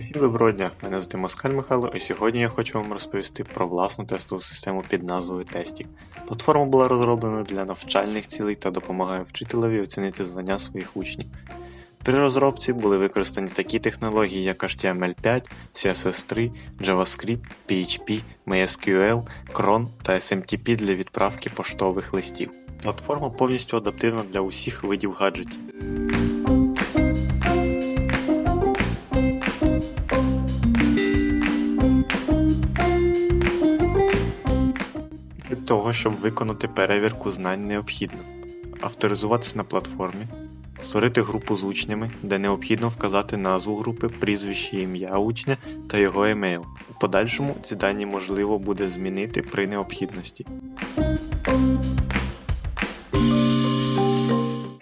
Усім доброго дня! Мене звати Москаль Михайло, і сьогодні я хочу вам розповісти про власну тестову систему під назвою Тестік. Платформа була розроблена для навчальних цілей та допомагає вчителеві оцінити знання своїх учнів. При розробці були використані такі технології, як HTML5, CSS3, JavaScript, PHP, MySQL, Cron та SMTP для відправки поштових листів. Платформа повністю адаптивна для усіх видів гаджетів. Для того, щоб виконати перевірку знань, необхідно авторизуватися на платформі, створити групу з учнями, де необхідно вказати назву групи, прізвище ім'я учня та його емейл. У подальшому ці дані можливо буде змінити при необхідності.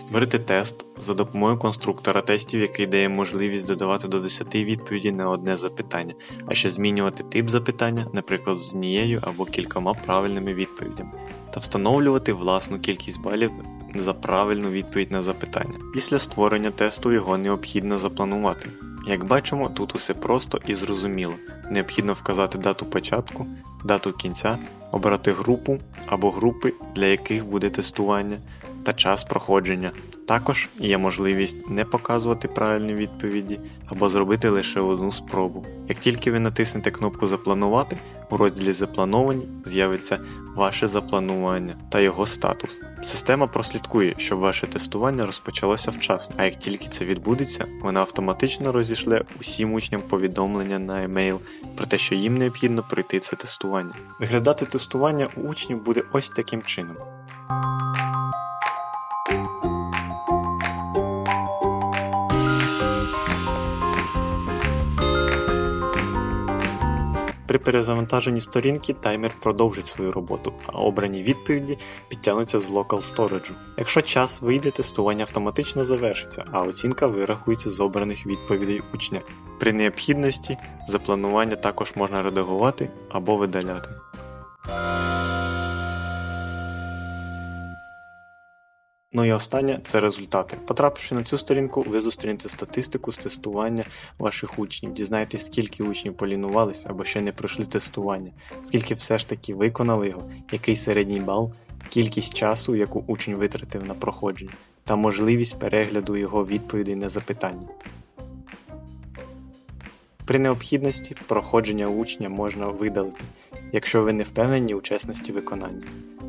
Створити тест за допомогою конструктора тестів, який дає можливість додавати до 10 відповідей на одне запитання, а ще змінювати тип запитання, наприклад, з однією або кількома правильними відповідями, та встановлювати власну кількість балів за правильну відповідь на запитання. Після створення тесту його необхідно запланувати. Як бачимо, тут усе просто і зрозуміло. Необхідно вказати дату початку, дату кінця, обрати групу або групи, для яких буде тестування, та час проходження. Також є можливість не показувати правильні відповіді або зробити лише одну спробу. Як тільки ви натиснете кнопку Запланувати, у розділі Заплановані з'явиться ваше запланування та його статус. Система прослідкує, щоб ваше тестування розпочалося вчасно, а як тільки це відбудеться, вона автоматично розішле усім учням повідомлення на емейл про те, що їм необхідно пройти це тестування. Виглядати тестування у учнів буде ось таким чином. При перезавантаженні сторінки таймер продовжить свою роботу, а обрані відповіді підтягнуться з Local Storage. Якщо час вийде, тестування автоматично завершиться, а оцінка вирахується з обраних відповідей учня. При необхідності запланування також можна редагувати або видаляти. Ну і останнє це результати. Потрапивши на цю сторінку, ви зустрінете статистику з тестування ваших учнів. Дізнаєтесь, скільки учнів полінувались або ще не пройшли тестування, скільки все ж таки виконали його, який середній бал, кількість часу, яку учень витратив на проходження, та можливість перегляду його відповідей на запитання. При необхідності проходження учня можна видалити, якщо ви не впевнені у чесності виконання.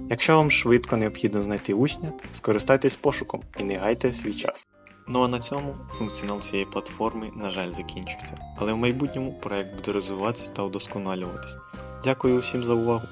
Якщо вам швидко необхідно знайти учня, скористайтесь пошуком і не гайте свій час. Ну а на цьому функціонал цієї платформи, на жаль, закінчується, але в майбутньому проект буде розвиватися та удосконалюватись. Дякую усім за увагу!